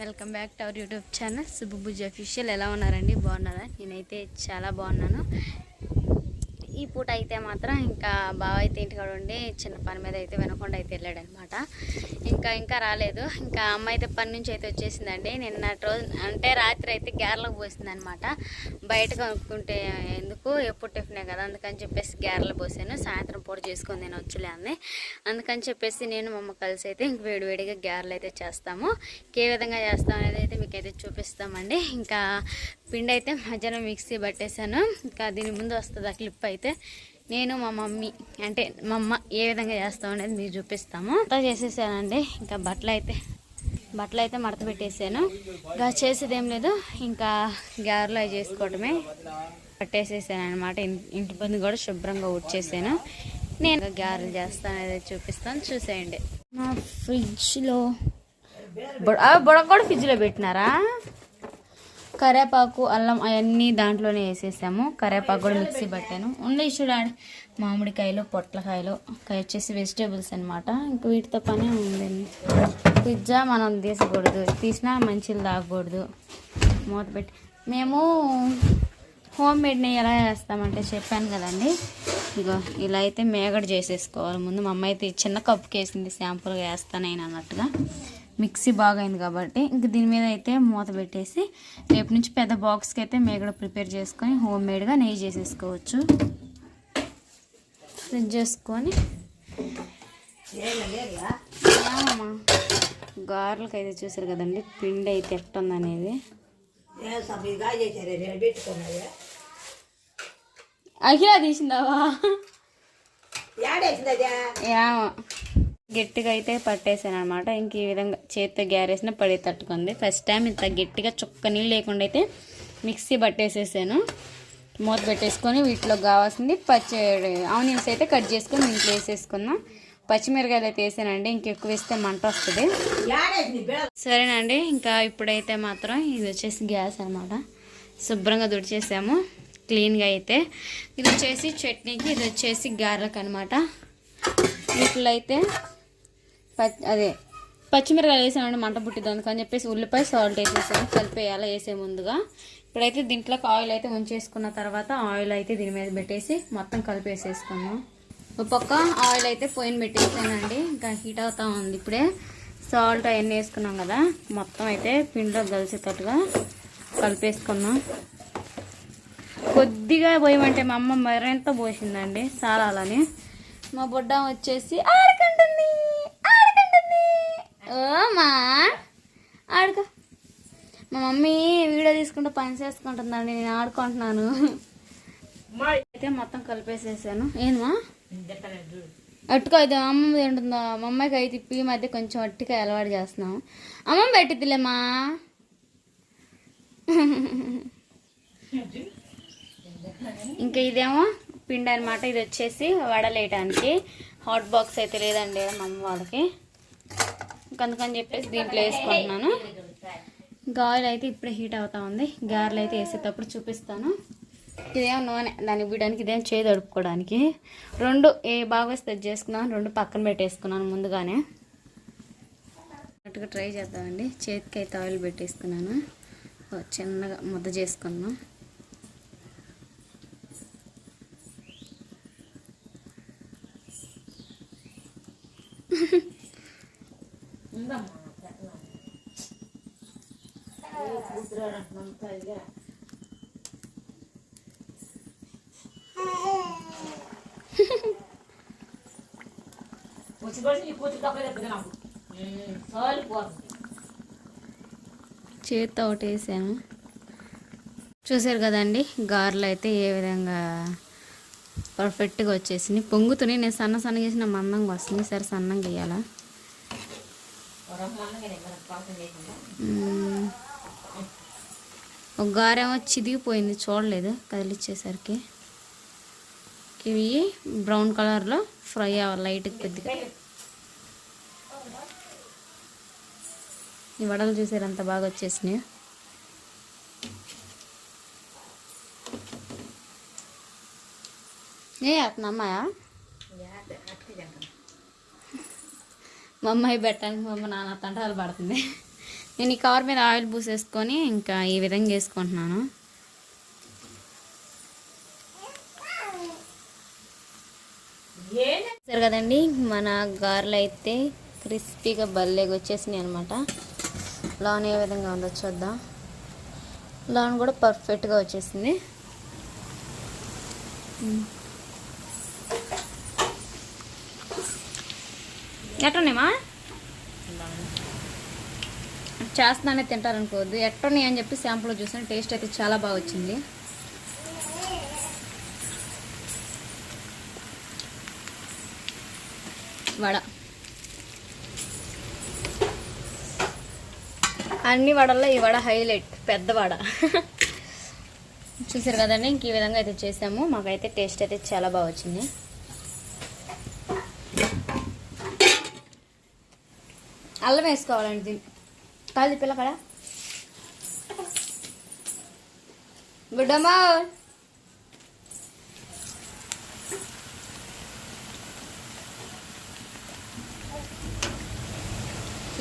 Welcome back to our YouTube channel. Subbubujji official. ఎలా ఉన్నారండి? బాగున్నారా? నేనైతే చాలా బాగున్నాను. ఈ పూట అయితే మాత్రం ఇంకా బావ అయితే ఇంటికాడ ఉండి చిన్న పని మీద అయితే వినకుండా అయితే వెళ్ళాడనమాట. ఇంకా ఇంకా రాలేదు. ఇంకా అమ్మ అయితే పని నుంచి అయితే వచ్చేసిందండి. నిన్న రోజు అంటే రాత్రి అయితే గ్యారెలకు పోసింది అనమాట బయట కొనుక్కుంటే ఎందుకు? ఎప్పుడు టిఫినే కదా? అందుకని చెప్పేసి గ్యారెలు పోసాను. సాయంత్రం పూట చేసుకొని నేను వచ్చలే అందుకని చెప్పేసి నేను మా అమ్మ కలిసి అయితే ఇంక వేడివేడిగా గ్యారెలు అయితే చేస్తాము. ఏ విధంగా చేస్తాం అనేది అయితే మీకైతే చూపిస్తామండి. ఇంకా పిండి అయితే మధ్యాహ్నం మిక్సీ పట్టేశాను. ఇంకా దీని ముందు వస్తుంది ఆ క్లిప్ అయితే. నేను మా మమ్మీ అంటే మా అమ్మ ఏ విధంగా చేస్తాం అనేది మీరు చూపిస్తాము. అంతా చేసేసానండి. ఇంకా బట్టలు అయితే బట్టలు అయితే మడత పెట్టేసాను. ఇంకా చేసేది ఏం లేదు. ఇంకా గారెలు అవి చేసుకోవటమే పట్టేసేసాను అనమాట ఇంటి పని కూడా శుభ్రంగా ఉడ్చేసాను నేను గారెలు చేస్తాను అనేది చూపిస్తాను. చూసేయండి. మా ఫ్రిడ్జ్లో బుడ బుడ కూడా ఫ్రిడ్జ్లో పెట్టినారా? కరేపాకు అల్లం అవన్నీ దాంట్లోనే వేసేసాము. కరేపాకు కూడా మిక్సీ పట్టాను. ఉండే చూడండి మామిడికాయలు పొట్లకాయలు వచ్చేసి వెజిటేబుల్స్ అనమాట ఇంక వీటితో పనే ఉందండి. పిజ్జా మనం తీసకూడదు. తీసినా మంచిది తాగకూడదు. మూత పెట్టి. మేము హోమ్ మేడ్ని ఎలా చేస్తామంటే చెప్పాను కదండి. ఇగో ఇలా అయితే మేగడ చేసేసుకోవాలి. ముందు మా అమ్మ అయితే చిన్న కప్పుకేసింది శాంపుల్గా వేస్తాను నేను అన్నట్టుగా. మిక్సీ బాగైంది కాబట్టి ఇంక దీని మీద అయితే మూత పెట్టేసి రేపు నుంచి పెద్ద బాక్స్కి అయితే మేగడ ప్రిపేర్ చేసుకొని హోమ్ మేడ్గా నెయ్యి చేసేసుకోవచ్చు. ఫ్రిడ్జ్ చేసుకొని. గారెలకు అయితే చూసారు కదండి పిండి అయితే ఎట్టుంది అనేది అఖిలా తీసిందావా? ఏమో. గట్టిగా అయితే పట్టేసాను అనమాట ఇంక ఈ విధంగా చేతితో గ్యారేసిన పడి తట్టుకుంది. ఫస్ట్ టైం ఇంత గట్టిగా చుక్క నీళ్ళు లేకుండా అయితే మిక్సీ పట్టేసేసాను. మూత పెట్టేసుకొని వీటిలో కావాల్సింది పచ్చి ఆనియన్స్ అయితే కట్ చేసుకొని దీంట్లో వేసేసుకుందాం పచ్చిమిరకాయలు అయితే వేసానండి. ఇంకెక్కువ వేస్తే మంట వస్తుంది. సరేనండి. ఇంకా ఇప్పుడైతే మాత్రం ఇది వచ్చేసి గ్యాస్ అనమాట. శుభ్రంగా దుడిచేసాము క్లీన్గా అయితే. ఇది వచ్చేసి చట్నీకి ఇది వచ్చేసి గారెలకు అనమాట వీటిలో అయితే అదే పచ్చిమిరకాయలు వేసామండి మంట పుట్టిద్దాం అందుకని చెప్పేసి ఉల్లిపాయ సాల్ట్ వేసేసాను కలిపేయాలి వేసే ముందుగా. ఇప్పుడైతే దీంట్లోకి ఆయిల్ అయితే ఉంచేసుకున్న తర్వాత ఆయిల్ అయితే దీని మీద పెట్టేసి మొత్తం కలిపేసేసుకున్నాం ఒక పక్క ఆయిల్ అయితే పోయిన పెట్టేసానండి. ఇంకా హీట్ అవుతా ఉంది ఇప్పుడే. సాల్ట్ అవన్నీ వేసుకున్నాం కదా. మొత్తం అయితే పిండిలో కలిసేటట్టుగా కలిపేసుకున్నాం కొద్దిగా పోయమంటే మా అమ్మ మరింత పోసిందండి. సాలాలని మా బుడ్డ వచ్చేసి ఓ మా. ఆడుకో. మా మమ్మీ వీడియో తీసుకుంటూ పని చేసుకుంటుందండి నేను ఆడుకుంటున్నాను. అయితే మొత్తం కలిపేసేసాను. ఏమా అట్టుకాయ అయితే అమ్మ తింటుందా మా అమ్మాయికి అయితే ఇప్పుడు ఈ మధ్య కొంచెం అట్టికాయ అలవాటు చేస్తున్నాం. అమ్మ పెట్టిద్దిలేమా ఇంకా ఇదేమో పిండి అనమాట ఇది వచ్చేసి వడలేయటానికి. హాట్ బాక్స్ అయితే లేదండి మా అమ్మ వాళ్ళకి. అందుకని చెప్పేసి దీంట్లో వేసుకుంటున్నాను. ఇంకా ఆయిల్ అయితే ఇప్పుడే హీట్ అవుతా ఉంది. గారెలు అయితే వేసేటప్పుడు చూపిస్తాను. ఇదేమో నూనె? దాన్ని ఇవ్వడానికి ఇదేం చేయి తడుపుకోవడానికి. రెండు ఏ బాగా వస్తే అది చేసుకున్నాను. రెండు పక్కన పెట్టేసుకున్నాను ముందుగానే. అట్టుగా ట్రై చేద్దామండి. చేతికి అయితే ఆయిల్ పెట్టేసుకున్నాను. చిన్నగా ముద్ద చేసుకున్నాం చేత్తో ఒకటి వేసాను. చూసారు కదండి గారెలు అయితే ఏ విధంగా పర్ఫెక్ట్గా వచ్చేసింది. పొంగుతున్నాయి. నేను సన్న సన్నగా చేసిన మందంగా వస్తుంది. సరే సన్నంగా వేయాలా? ఒక గారేమో చిదిగిపోయింది చూడలేదు కదిలిచ్చేసరికి ఇవి బ్రౌన్ కలర్లో ఫ్రై అవ్వాలి లైట్కి పెద్దగా. ఈ వడలు చూసారు అంత బాగా వచ్చేసినాయి. ఏ అతను అమ్మాయా మా అమ్మాయి పెట్టడానికి మా అమ్మ నాన్న తంటాలు పడుతుంది. నేను ఈ కవర్ మీద ఆయిల్ పూసేసుకొని ఇంకా ఈ విధంగా చేసుకుంటున్నాను. సరే కదండి మన గారెలు అయితే క్రిస్పీగా బల్లేగా వచ్చేసినాయి అనమాట లోన్ ఏ విధంగా ఉందో చూద్దాం. లోన్ కూడా పర్ఫెక్ట్గా వచ్చేసింది. ఎట్టనేమా చేస్తున్నానే తింటారనుకోవద్దు. ఎట్టున్నాయి అని చెప్పి శాంపుల్ చూసాను. టేస్ట్ అయితే చాలా బాగా వచ్చింది. వడ. అన్ని వడల్లో ఈ వడ హైలైట్. పెద్ద వడ. చూసారు కదండి? ఇంక ఈ విధంగా అయితే చేసాము. మాకైతే టేస్ట్ అయితే చాలా బాగా వచ్చింది. అల్లం వేసుకోవాలండి దీన్ని. కాదు పిల్లకడ గుడ్డమ్మా.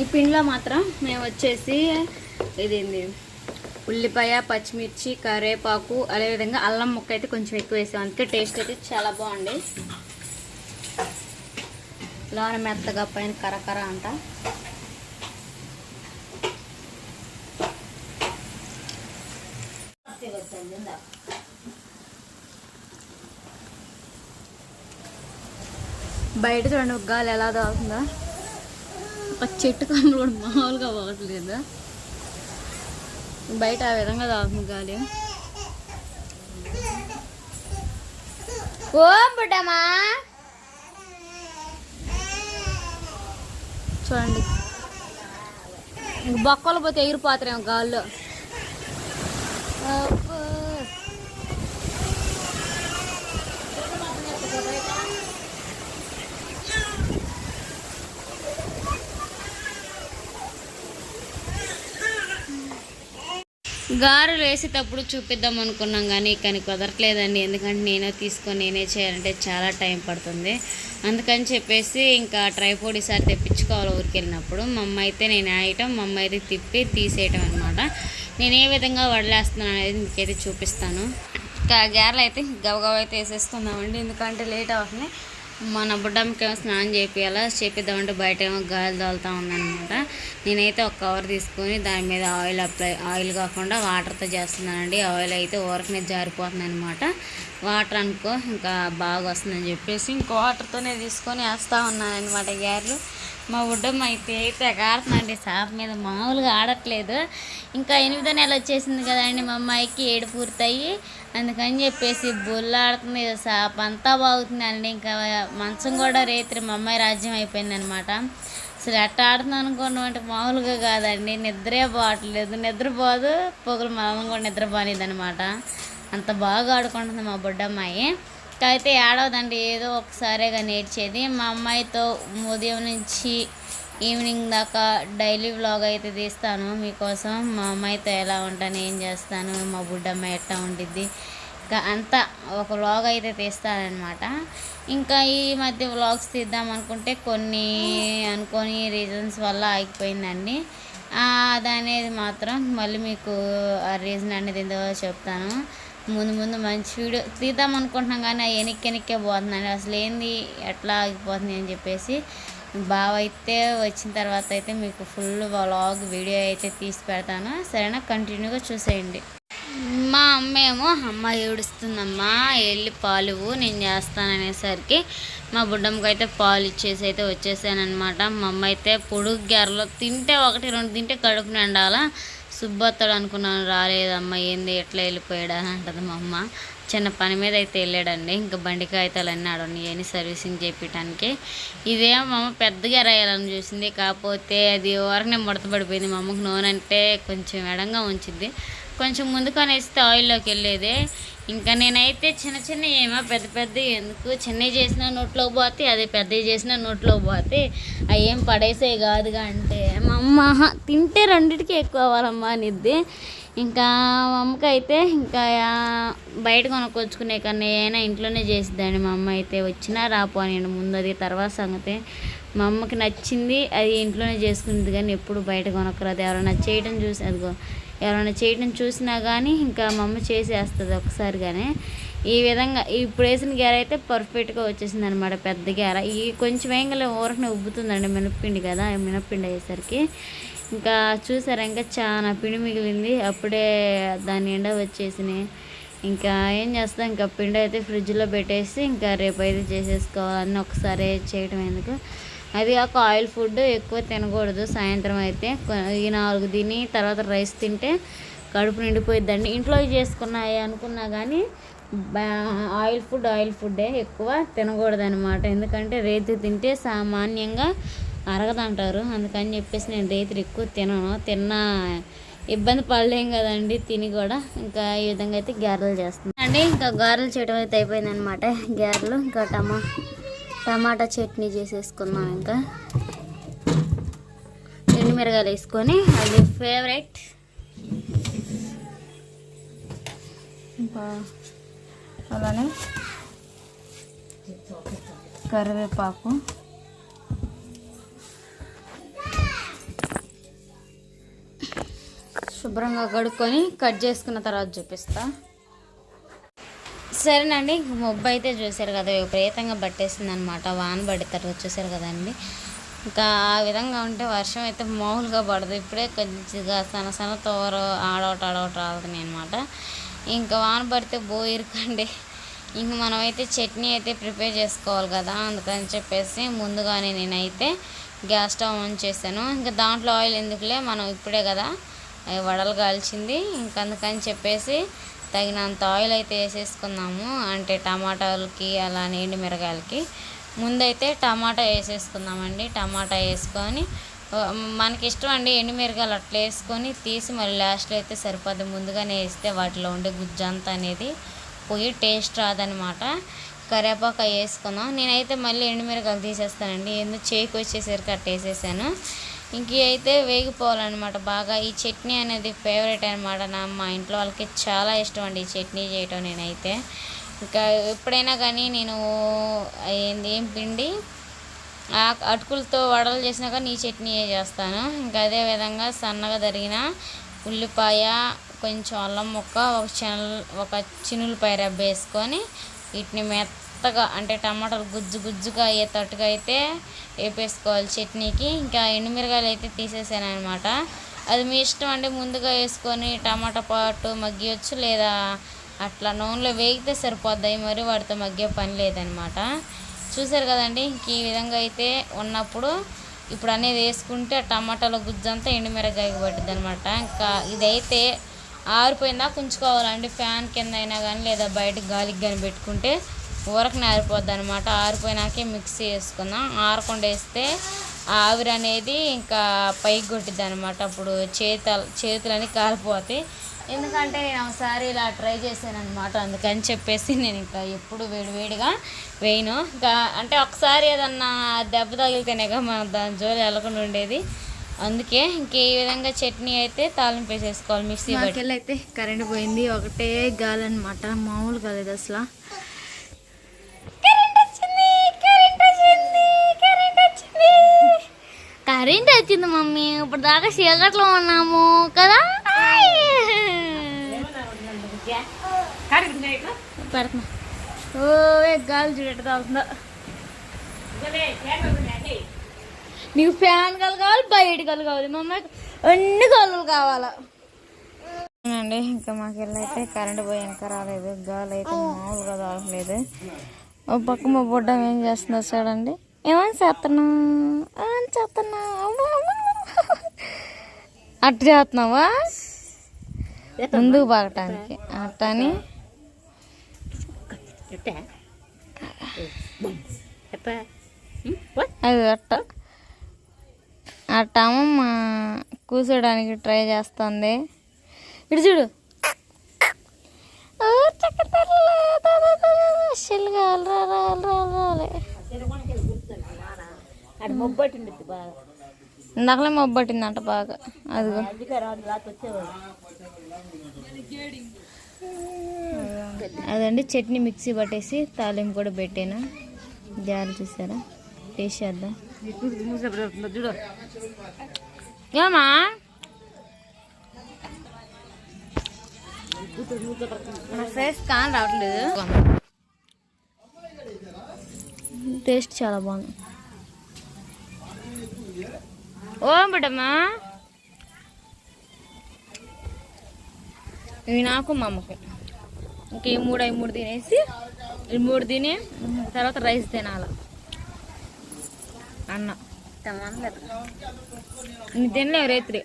ఈ పిండిలో మాత్రం మేము వచ్చేసి ఇదేంది? ఉల్లిపాయ పచ్చిమిర్చి కరివేపాకు అదేవిధంగా అల్లం ముక్క అయితే కొంచెం ఎక్కువ వేసాం. అందుకే టేస్ట్ అయితే చాలా బాగుంది. లోన మెత్తగా పైన కరకర అంట బయట చూడండి ఒక గాలి ఎలా తాగుతుందా? ఒక చెట్టు కమ్ములు కూడా మామూలుగా పోవట్లేదా బయట ఆ విధంగా తాగుతుంది గాలి. ఓ బుడ్డమా చూడండి. బొక్కలు పోతే ఎగిరిపోతారేమో గాల్లో. గారెలు వేసేటప్పుడు చూపిద్దాం అనుకున్నాం కానీ కానీ కుదరట్లేదండి. ఎందుకంటే నేనే తీసుకొని నేనే చేయాలంటే చాలా టైం పడుతుంది. అందుకని చెప్పేసి ఇంకా ట్రైపోడ్ ఈసారి తెప్పించుకోవాలి ఊరికి వెళ్ళినప్పుడు మా అమ్మ అయితే నేను వేయటం మా అమ్మ అయితే తిప్పి తీసేయటం అనమాట నేను ఏ విధంగా వడలేస్తున్నాను అనేది మీకైతే చూపిస్తాను. ఇంకా గారెలు అయితే గవగవ అయితే వేసేసుకుందామండి ఎందుకంటే లేట్ అవుతుంది. మన బుడ్డమ్మకేమో స్నానం చేపియాలా చేపిద్దామంటే బయట ఏమో గాలి తోలుతూ ఉందన్నమాట. నేనైతే ఒక కవర్ తీసుకొని దాని మీద ఆయిల్ అప్లై ఆయిల్ కాకుండా వాటర్తో చేస్తున్నానండి. ఆయిల్ అయితే ఓరక మీద జారిపోతుంది అనమాట వాటర్ అనుకో ఇంకా బాగా వస్తుందని చెప్పేసి ఇంకో వాటర్తోనే తీసుకొని వేస్తూ ఉన్నానమాట అనమాట గారెలు. మా బుడ్డమ్మ అయితే తెగాడుతుందండి సాప్ మీద మామూలుగా ఆడట్లేదు. ఇంకా ఎనిమిదో నెల వచ్చేసింది కదండి మా అమ్మాయికి ఏడు పూర్తయి అందుకని చెప్పేసి బుల్లాడుతుంది సాప్ అంతా బాగుతుందండి. ఇంకా మంచం కూడా రేత్రి మా అమ్మాయి రాజ్యం అయిపోయింది అనమాట అసలు ఎట్ట ఆడుతుంది అనుకున్నాం మామూలుగా కాదండి. నిద్రే పోవట్లేదు. నిద్రపోదు. పొగలు మనం కూడా నిద్ర అనమాట అంత బాగా ఆడుకుంటుంది మా బుడ్డమ్మాయి అయితే ఏడవదండి. ఏదో ఒకసారిగా నేర్చేది. మా అమ్మాయితో ఉదయం నుంచి ఈవినింగ్ దాకా డైలీ వ్లాగ్ అయితే తీస్తాను. మీకోసం మా అమ్మాయితో ఎలా ఉంటాను ఏం చేస్తాను మా బుడ్డమ్మ ఎట్లా ఉండిద్ది ఇంకా అంతా ఒక వ్లాగ్ అయితే తీస్తానమాట ఇంకా ఈ మధ్య వ్లాగ్స్ తీద్దాం అనుకుంటే కొన్ని అనుకోని రీజన్స్ వల్ల ఆగిపోయిందండి. అదనేది మాత్రం మళ్ళీ మీకు ఆ రీజన్ అనేది ఏందో చెప్తాను. ముందు ముందు మంచి వీడియో తీద్దాం అనుకుంటున్నాం కానీ ఆ వెనక్కే పోతుందండి అసలు ఏంది ఎట్లా ఆగిపోతుంది అని చెప్పేసి బావ అయితే వచ్చిన తర్వాత అయితే మీకు ఫుల్ వ్లాగ్ వీడియో అయితే తీసి పెడతాను. సరేనా? కంటిన్యూగా చూసేయండి. మా అమ్మ ఏమో అమ్మ ఏడుస్తుందమ్మా వెళ్ళి పాలు నేను చేస్తాననేసరికి మా బుడ్డమ్మకి అయితే పాలు ఇచ్చేసి అయితే వచ్చేసానమాట మా అమ్మ అయితే పొడుగు గారెలో తింటే ఒకటి రెండు తింటే కడుపు నిండాలా. సుబ్బొత్తాడు అనుకున్నాను రాలేదమ్మా ఏంది ఎట్లా వెళ్ళిపోయాడా అని అంటది మా అమ్మ. చిన్న పని మీద అయితే వెళ్ళాడండి. ఇంకా బండి కాగితాలు అన్నీ ఆడున్నాయని సర్వీసింగ్ చేపించడానికి ఇదేమో మా పెద్దగా రాయాలని చూసింది. కాకపోతే అది ఊరకనే ముడతపడిపోయింది మా అమ్మకు నూనె అంటే కొంచెం ఎడంగా ఉంచింది కొంచెం ముందుకు అనేస్తే ఆయిల్లోకి వెళ్ళేదే. ఇంకా నేనైతే చిన్న చిన్న ఏమో పెద్ద పెద్ద ఎందుకు చిన్నవి చేసిన నోట్లో పోతే అదే పెద్దవి చేసిన నోట్లో పోతే అవి ఏం పడేసే కాదుగా అంటే. మా అమ్మ తింటే రెండిటికి ఎక్కువ అవ్వాలమ్మా అనిద్ది. ఇంకా మా అమ్మకి అయితే ఇంకా బయట కొనుక్కొచ్చుకునే కన్నా ఏమైనా ఇంట్లోనే చేసిద్దండి. మా అమ్మ అయితే వచ్చినా రాపో నేను ముందు అది తర్వాత సంగతి. మా అమ్మకి నచ్చింది అది ఇంట్లోనే చేసుకునేది కానీ ఎప్పుడు బయట కొనక్కరాదు ఎవరైనా చేయటం చూసి అదిగో ఎవరైనా చేయడం చూసినా కానీ ఇంకా మా అమ్మ చేసేస్తుంది ఒకసారిగానే. ఈ విధంగా ఇప్పుడు వేసిన గేర అయితే పర్ఫెక్ట్గా వచ్చేసింది అనమాట పెద్ద గేర. ఈ కొంచెం వేయంగా ఊరకనే ఉబ్బుతుందండి మినప్పిండి కదా మినప్పిండి అయ్యేసరికి. ఇంకా చూసారా ఇంకా చాలా పిండి మిగిలింది. అప్పుడే దాని ఎండ వచ్చేసినాయి. ఇంకా ఏం చేస్తాం ఇంకా పిండి అయితే ఫ్రిడ్జ్లో పెట్టేసి ఇంకా రేపు అయితే చేసేసుకోవాలని ఒకసారి చేయటం ఎందుకు. అది కాక ఆయిల్ ఫుడ్ ఎక్కువ తినకూడదు. సాయంత్రం అయితే ఈ నాలుగు తిని తర్వాత రైస్ తింటే కడుపు నిండిపోయిద్దండి. ఇంట్లో చేసుకున్నాయి అనుకున్నా కానీ ఆయిల్ ఫుడ్ ఆయిల్ ఫుడ్డే ఎక్కువ తినకూడదనమాట ఎందుకంటే రేతి తింటే సామాన్యంగా అరగదంటారు. అందుకని చెప్పేసి నేను రేతులు ఎక్కువ తినను. తిన్నా ఇబ్బంది పడలేం కదండి తిని కూడా. ఇంకా ఈ విధంగా అయితే గారెలు చేస్తున్నాను. అండి ఇంకా గారెలు చేయడం అయితే అయిపోయిందనమాట గారెలు ఇంకా టమా టమాటా చట్నీ చేసేసుకుందాం ఇంకా. ఎండుమిరగాయలు వేసుకొని అది ఫేవరెట్ ఇంకా అలానే కరివేపాకు. శుభ్రంగా కడుక్కొని కట్ చేసుకున్న తర్వాత చూపిస్తా. సరేనండి ఇంక మొబ్బు అయితే చూసారు కదా విపరీతంగా పట్టేసింది అనమాట వాన పడతారు తర్వాత చూసారు కదండి. ఇంకా ఆ విధంగా ఉంటే వర్షం అయితే మామూలుగా పడదు. ఇప్పుడే కొద్దిగా సన్న సన్న తోరు ఆడోట ఆడోట రాలుతున్నాయి అనమాట ఇంకా వాన పడితే బోయిరుకండి ఇంక మనమైతే చట్నీ అయితే ప్రిపేర్ చేసుకోవాలి కదా అందుకని చెప్పేసి ముందుగానే నేనైతే గ్యాస్ స్టవ్ ఆన్ చేశాను. ఇంకా దాంట్లో ఆయిల్ ఎందుకులే మనం ఇప్పుడే కదా వడలు కాల్చింది. ఇంకా అందుకని చెప్పేసి తగినంత ఆయిల్ అయితే వేసేసుకుందాము. అంటే టమాటాలకి అలానే ఎండు మిరగాయలకి. ముందైతే టమాటా వేసేసుకుందామండి. టమాటా వేసుకొని మనకి ఇష్టం అండి ఎండుమిరగాయలు అట్లా వేసుకొని తీసి మళ్ళీ లాస్ట్లో అయితే సరిపోద్ది. ముందుగానే వేస్తే వాటిలో ఉండే గుజ్జంతా అనేది పోయి టేస్ట్ రాదనమాట. కరివేపాకు వేసుకుందాం. నేనైతే మళ్ళీ ఎండుమిరకాయలు తీసేస్తానండి. ఎందుకు చేయికి వచ్చేసరికి అట్ట వేసేసాను. ఇంక అయితే వేగిపోవాలన్నమాట. బాగా ఈ చట్నీ అనేది ఫేవరెట్ అనమాట నా మా ఇంట్లో వాళ్ళకి చాలా ఇష్టం అండి ఈ చట్నీ చేయటం నేనైతే. ఇంకా ఎప్పుడైనా కానీ నేను ఏంది ఏం పిండి ఆ అటుకులతో వడలు చేసినా కానీ ఈ చట్నీయే చేస్తాను. ఇంకా అదే విధంగా సన్నగా తరిగిన ఉల్లిపాయ కొంచెం అల్లం ముక్క ఒక చెనల్ ఒక చినులపాయ రబ్బ వేసుకొని వీటిని మెత్తగా అంటే టమాటాలు గుజ్జు గుజ్జుగా అయ్యేటట్టుగా అయితే వేపేసుకోవాలి చట్నీకి. ఇంకా ఎండుమిరగాయలు అయితే తీసేసాను అనమాట అది మీ ఇష్టం అంటే ముందుగా వేసుకొని టమాటా పాటు మగ్గియొచ్చు లేదా అట్లా నూనెలో వేగితే సరిపోద్దాయి మరి వాటితో మగ్గే పని లేదనమాట చూసారు కదండి ఇంక ఈ విధంగా అయితే ఉన్నప్పుడు ఇప్పుడు అనేది వేసుకుంటే ఆ టమాటాలో గుజ్జంతా ఎండుమిరకాయకి పట్టుద్ది అనమాట ఇంకా ఇదైతే ఆరిపోయిందా ఉంచుకోవాలండి ఫ్యాన్ కింద అయినా కానీ లేదా బయట గాలికి కానీ పెట్టుకుంటే ఊరకనే ఆరిపోద్ది అనమాట ఆరిపోయినాకే మిక్సీ వేసుకుందాం ఆరకుండా వేస్తే ఆవిరి అనేది ఇంకా పైకి కొట్టిద్ది అనమాట అప్పుడు చేత చేతులని కాలిపోతాయి. ఎందుకంటే నేను ఒకసారి ఇలా ట్రై చేశాను అనమాట అందుకని చెప్పేసి నేను ఇంకా ఎప్పుడు వేడివేడిగా వేయను. ఇంకా అంటే ఒకసారి ఏదన్నా దెబ్బ తగిలితేనేగా మనం దాని జోలి వెళ్ళకుండా ఉండేది. అందుకే ఇంక విధంగా చట్నీ అయితే తాలింపు వేసేసుకోవాలి మిక్సీ అయితే కరెంట్ పోయింది. ఒకటే గాలి అనమాట మామూలు కాలేదు అసలు. కరెంట్ వచ్చింది కరెంట్ వచ్చింది కరెంట్ వచ్చింది కరెంట్ వచ్చింది మమ్మీ ఇప్పుడు దాకా చీకట్లో ఉన్నాము కదా పెడుతున్నా ఓ ఏ గాలి చూడట తాగుతుందా నీకు ఫ్యాన్ కలు కావాలి బయట కలు కావాలి మా అమ్మాయికి అన్ని కళ్ళు కావాలా అండి ఇంకా మాకు అయితే కరెంట్ పోయి ఇంకా రాలేదు గాలి అయితే మామూలుగా రావట్లేదు ఓ పక్క మా బుడ్డ ఏం చేస్తుందో చూడండి. ఏమని చేస్తున్నా ఏమని చేస్తున్నా అమ్మా, అట్ట చేస్తున్నావా? ముందుకు బాగటానికి. అట్టని. అది అట్ట. అట్ట అమ్మమ్మ కూర్చోడానికి ట్రై చేస్తుంది. ఇటు చూడు. ఓ ఇందాకలే మొబ్బట్టిందంట బాగా. అదిగో. అదండి చట్నీ మిక్సీ పట్టేసి తాలింపు కూడా పెట్టాను. జాలు చూసారా? టేస్ట్ చేద్దాం. ఏమా? నా ఫేస్ కాన్ రావట్లేదు. టేస్ట్ చాలా బాగుంది. ఓ బిడ్డమ్మా. ఇవి నాకు మా అమ్మకి. ఇంక ఈ మూడు అవి మూడు తినేసి ఈ మూడు తిని తర్వాత రైస్ తినాల. అన్న. తినలేవు రేత్రి.